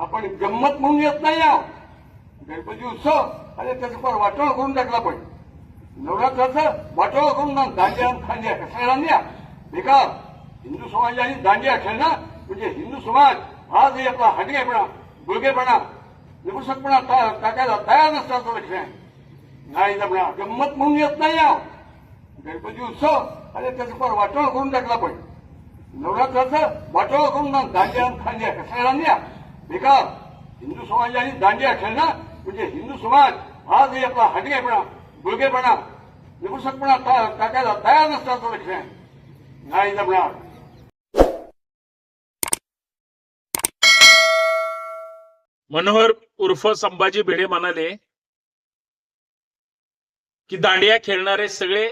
आपण गंमत म्हणून येत नाही आहोत. गणपती उत्सव आणि त्याचं फार वाटोळ करून टाकला पण. नवरात्राचं वाटोळ करून ना दांड्या खांद्या कसा दांड्या बेकार. हिंदू समाजाने दांड्या खेळणं म्हणजे हिंदू समाज हा जे आपला हटकेपणा गुळगेपणा निपुसकपणा टाकायला तयार नसतात लक्ष. नाही जमणार. गंमत म्हणून येत नाही आहोत. गणपती उत्सव आणि त्याचं फार वाटोळ करून टाकला पण. नवरात्राचं वाटोळ करून ना दांड्या खांद्या कसा दांड्या बेकार हिंदू समाजाने दांडिया खेळणं म्हणजे हिंदू समाज हा जे आपला हटकेपणा गुळगेपणा निपुसकपणा टाकायला तयार नसतात लक्ष नाही जमणार. मनोहर उर्फ संभाजी भिडे म्हणाले की दांडिया खेळणारे सगळे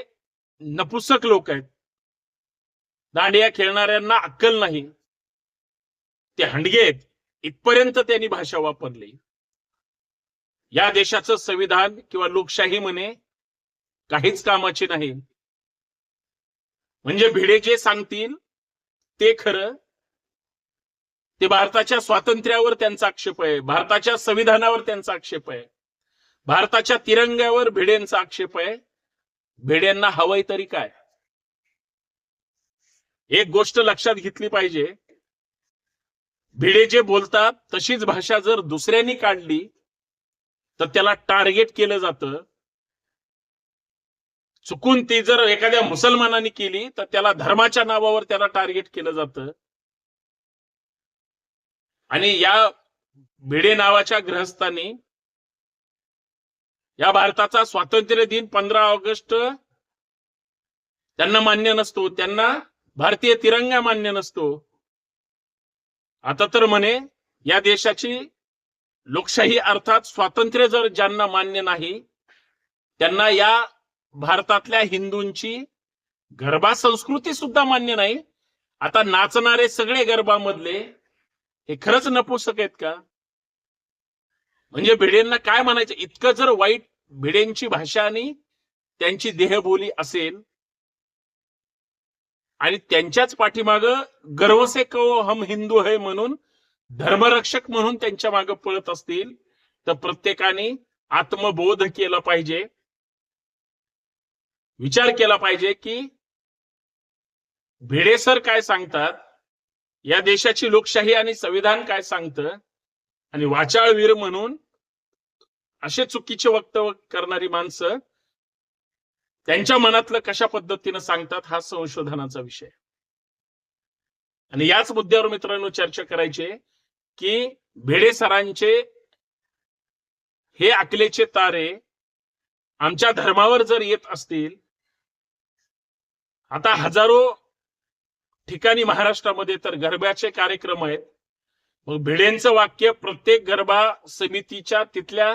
नपुसक लोक आहेत. दांडिया खेळणाऱ्यांना अक्कल नाही. ते हंडगे आहेत. इथपर्यंत त्यांनी भाषा वापरली. या देशाचं संविधान किंवा लोकशाही म्हणे काहीच कामाची नाही. म्हणजे भिडे जे सांगतील ते खरं ते भारताच्या स्वातंत्र्यावर त्यांचा आक्षेप आहे भारताच्या संविधानावर त्यांचा आक्षेप आहे भारताच्या तिरंग्यावर भिडेंचा आक्षेप आहे. भिडेंना हवंय तरी काय? एक गोष्ट लक्षात घेतली पाहिजे भिडे जे बोलतात तशीच भाषा जर दुसऱ्यांनी काढली तर त्याला टार्गेट केलं जातं. चुकून ती जर एखाद्या मुसलमानाने केली तर त्याला धर्माच्या नावावर त्याला टार्गेट केलं जातं. आणि या भिडे नावाच्या ग्रहस्थांनी या भारताचा स्वातंत्र्य दिन पंधरा ऑगस्ट त्यांना मान्य नसतो. त्यांना भारतीय तिरंगा मान्य नसतो. आता तर म्हणे या देशाची लोकशाही अर्थात स्वातंत्र्य जर ज्यांना मान्य नाही त्यांना या भारतातल्या हिंदूंची गरबा संस्कृती सुद्धा मान्य नाही. आता नाचणारे सगळे गरबामधले हे खरंच नपुसक आहेत का? म्हणजे भिडेंना काय म्हणायचं? इतकं जर वाईट भिडेंची भाषा आणि त्यांची देहबोली असेल आणि त्यांच्याच पाठीमाग गर्व से कहो हम हिंदू है म्हणून धर्मरक्षक म्हणून त्यांच्या मागे पळत असतील तर प्रत्येकाने आत्मबोध केला पाहिजे. विचार केला पाहिजे की भिडेसर काय सांगतात या देशाची लोकशाही आणि संविधान काय सांगतं आणि वाचाळवीर म्हणून असे चुकीचे वक्तव्य करणारी माणसं त्यांच्या मनातलं कशा पद्धतीनं सांगतात हा संशोधनाचा विषय. आणि याच मुद्द्यावर मित्रांनो चर्चा करायची की भिडे सरांचे हे अकलेचे तारे आमच्या धर्मावर जर येत असतील आता हजारो ठिकाणी महाराष्ट्रामध्ये तर गरब्याचे कार्यक्रम आहेत. मग भिडेंचं वाक्य प्रत्येक गरबा समितीच्या तिथल्या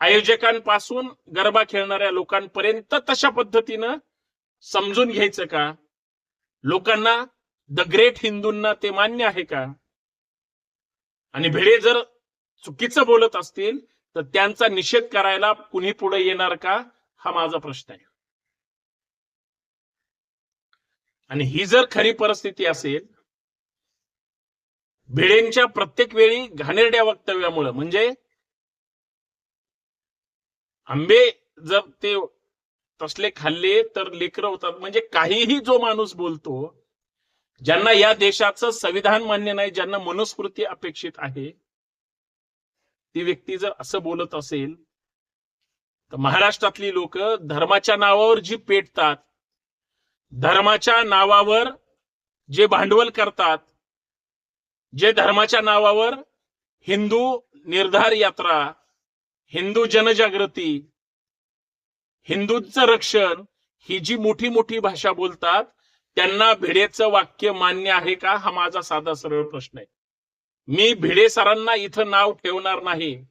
आयोजकांपासून गरबा खेळणाऱ्या लोकांपर्यंत तशा पद्धतीनं समजून घ्यायचं का? लोकांना द ग्रेट हिंदूंना ते मान्य आहे का? आणि भिडे जर चुकीचं बोलत असतील तर त्यांचा निषेध करायला कुणी पुढे येणार का? हा माझा प्रश्न आहे. आणि ही जर खरी परिस्थिती असेल भिडेंच्या प्रत्येक वेळी घाणेरड्या वक्तव्यामुळं म्हणजे आंबे जर ते तसले खाल्ले तर लेकरं होतात. म्हणजे काहीही जो माणूस बोलतो ज्यांना या देशाचं संविधान मान्य नाही ज्यांना मनुस्मृती अपेक्षित आहे ती व्यक्ती जर असं बोलत असेल तर महाराष्ट्रातली लोक धर्माच्या नावावर जी पेटतात धर्माच्या नावावर जे भांडवल करतात जे धर्माच्या नावावर हिंदू निर्धार यात्रा हिंदू जनजागृती हिंदूंचं रक्षण ही जी मोठी मोठी भाषा बोलतात त्यांना भिडेचं वाक्य मान्य आहे का? हा माझा साधा सरळ प्रश्न आहे. मी भिडे सरांना इथं नाव ठेवणार नाही.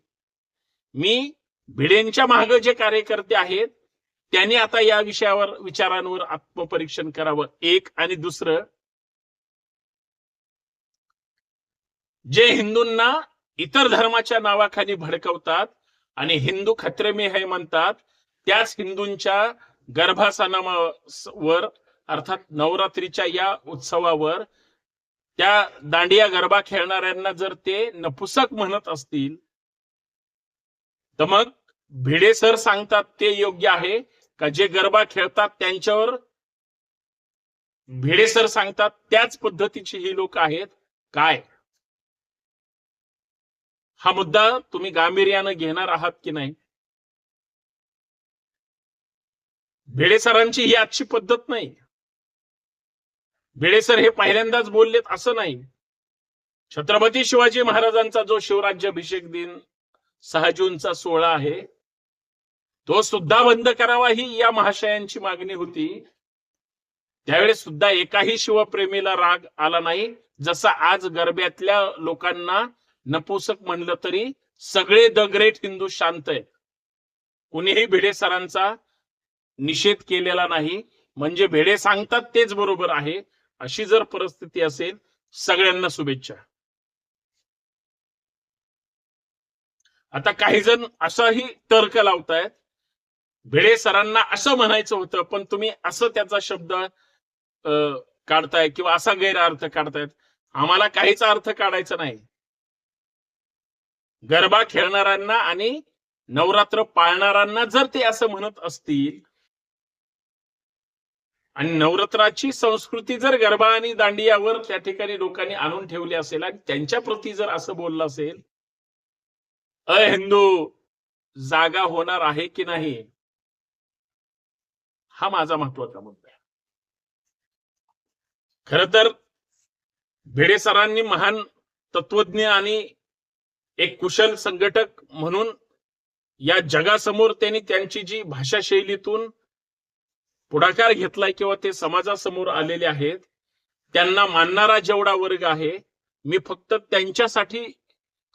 मी भिडेंच्या माग जे कार्यकर्ते आहेत त्यांनी आता या विषयावर विचारांवर आत्मपरीक्षण करावं. एक आणि दुसरं जे हिंदूंना इतर धर्माच्या नावाखाली भडकवतात आणि हिंदू खत्रमी हे म्हणतात त्याच हिंदूंच्या गर्भासनावर अर्थात नवरात्रीच्या या उत्सवावर त्या दांडिया गरबा खेळणाऱ्यांना जर ते नपुसक म्हणत असतील तर मग भिडे सर सांगतात ते योग्य आहे का? जे गरबा खेळतात त्यांच्यावर भिडे सर सांगतात त्याच पद्धतीची ही लोक आहेत. काय? हा मुद्दा तुम्ही गांभीर्यानं घेणार आहात की नाही? भिडेसरांची ही आजची पद्धत नाही. भिडेसर हे पहिल्यांदाच बोललेत असं नाही. छत्रपती शिवाजी महाराजांचा जो शिवराज्याभिषेक दिन सहा जूनचा सोहळा आहे तो सुद्धा बंद करावा ही या महाशयांची मागणी होती. त्यावेळेस सुद्धा एकाही शिवप्रेमीला राग आला नाही. जसा आज गरब्यातल्या लोकांना नपुसक म्हणलं तरी सगळे द ग्रेट हिंदू शांत आहेत. कुणीही भिडे सरांचा निषेध केलेला नाही. म्हणजे भिडे सांगतात तेच बरोबर आहे. अशी जर परिस्थिती असेल सगळ्यांना शुभेच्छा. आता काही जण असाही तर्क लावतायत. भिडे सरांना असं म्हणायचं होतं पण तुम्ही असं त्याचा शब्द अं, काढताय किंवा असा गैरअर्थ काढतायत. आम्हाला काहीच अर्थ काढायचा नाही. गरबा खेळणाऱ्यांना आणि नवरात्र पाळणाऱ्यांना जर ते असं म्हणत असतील आणि नवरात्राची संस्कृती जर गरबा आणि दांडियावर त्या ठिकाणी लोकांनी आणून ठेवली असेल आणि त्यांच्या प्रती जर असं बोललं असेल अ हिंदू जागा होणार आहे की नाही? हा माझा महत्त्वाचा मुद्दा आहे. खर तर भिडे सरांनी महान तत्वज्ञ आणि एक कुशल संघटक म्हणून या जगासमोर त्यांनी त्यांची जी भाषा शैलीतून पुढाकार घेतलाय किंवा ते समाजासमोर आलेले आहेत त्यांना मानणारा जेवढा वर्ग आहे मी फक्त त्यांच्यासाठी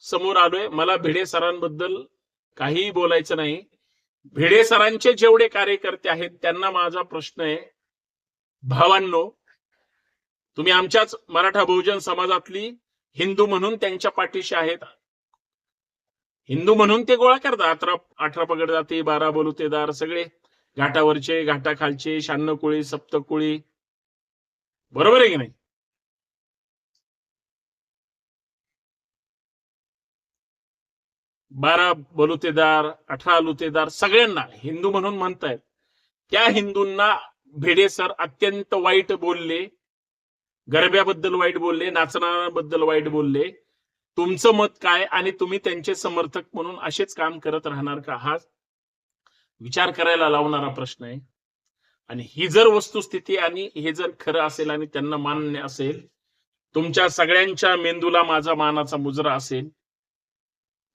समोर आलोय. मला भिडे सरांबद्दल काहीही बोलायचं नाही. भिडे सरांचे जेवढे कार्यकर्ते आहेत त्यांना माझा प्रश्न आहे. भावांनो तुम्ही आमच्याच मराठा बहुजन समाजातली हिंदू म्हणून त्यांच्या पाठीशी आहेत. हिंदू म्हणून ते गोळा करतात. अठरा अठरा पगड जाते बारा बलुतेदार सगळे. घाटावरचे घाटाखालचे शहाण्णव कोळी सप्तकुळी. बरोबर आहे की नाही? बारा बलुतेदार अठरा लुतेदार सगळ्यांना हिंदू म्हणून म्हणतायत. त्या हिंदूंना भिडे सर अत्यंत वाईट बोलले. गरब्याबद्दल वाईट बोलले नाचणाऱ्यांबद्दल वाईट बोलले. तुमचं मत काय आणि तुम्ही त्यांचे समर्थक म्हणून असेच काम करत राहणार का? हा विचार करायला लावणारा प्रश्न आहे. आणि ही जर वस्तुस्थिती आणि हे जर खरं असेल आणि त्यांना मान्य असेल तुमच्या सगळ्यांच्या मेंदूला माझा मानाचा मुजरा असेल.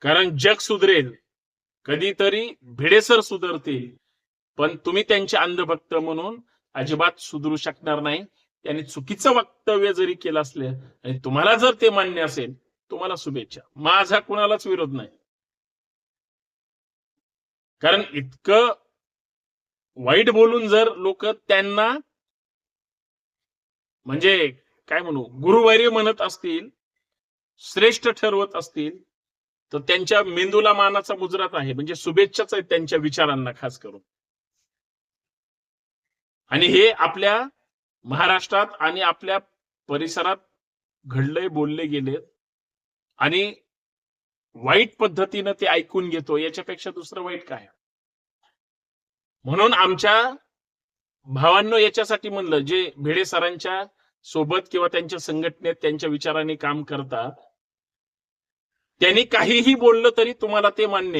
कारण जग सुधरेल. कधीतरी भिडेसर सुधरतील. पण तुम्ही त्यांचे अंधभक्त म्हणून अजिबात सुधरू शकणार नाही. त्यांनी चुकीचं वक्तव्य जरी केलं असलं आणि तुम्हाला जर ते मान्य असेल तुम्हाला शुभेच्छा. माझा कुणालाच विरोध नाही. कारण इतकं वाईट बोलून जर लोक त्यांना म्हणजे काय म्हणू गुरुवार्य म्हणत असतील श्रेष्ठ ठरवत असतील तर त्यांच्या मेंदूला मानाचा मुजरात आहे. म्हणजे शुभेच्छाच आहेत त्यांच्या विचारांना खास करून. आणि हे आपल्या महाराष्ट्रात आणि आपल्या परिसरात घडलंय बोलले गेले आणि वाईट पद्धतीनं ते ऐकून घेतो याच्यापेक्षा दुसरं वाईट काय? म्हणून आमच्या भावांनो याच्यासाठी म्हणलं जे भिडे सरांच्या सोबत किंवा त्यांच्या संघटनेत त्यांच्या विचाराने काम करतात त्यांनी काहीही बोललं तरी तुम्हाला ते मान्य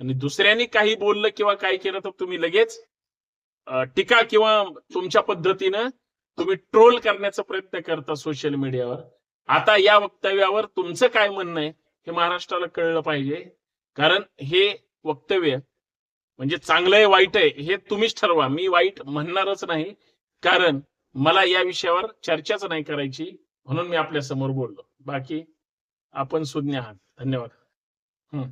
आणि दुसऱ्यांनी काही बोललं किंवा काय केलं तर तुम्ही लगेच टीका किंवा तुमच्या पद्धतीनं तुम्ही ट्रोल करण्याचा प्रयत्न करता सोशल मीडियावर. आता या वक्तव्यावर तुमचं काय म्हणणं आहे हे महाराष्ट्राला कळलं पाहिजे. कारण हे वक्तव्य म्हणजे चांगलं आहे वाईट आहे हे तुम्हीच ठरवा. मी वाईट म्हणणारच नाही. कारण मला या विषयावर चर्चाच नाही करायची. म्हणून मी आपल्यासमोर बोललो. बाकी आपण सुज्ञ आहात. धन्यवाद. हम्म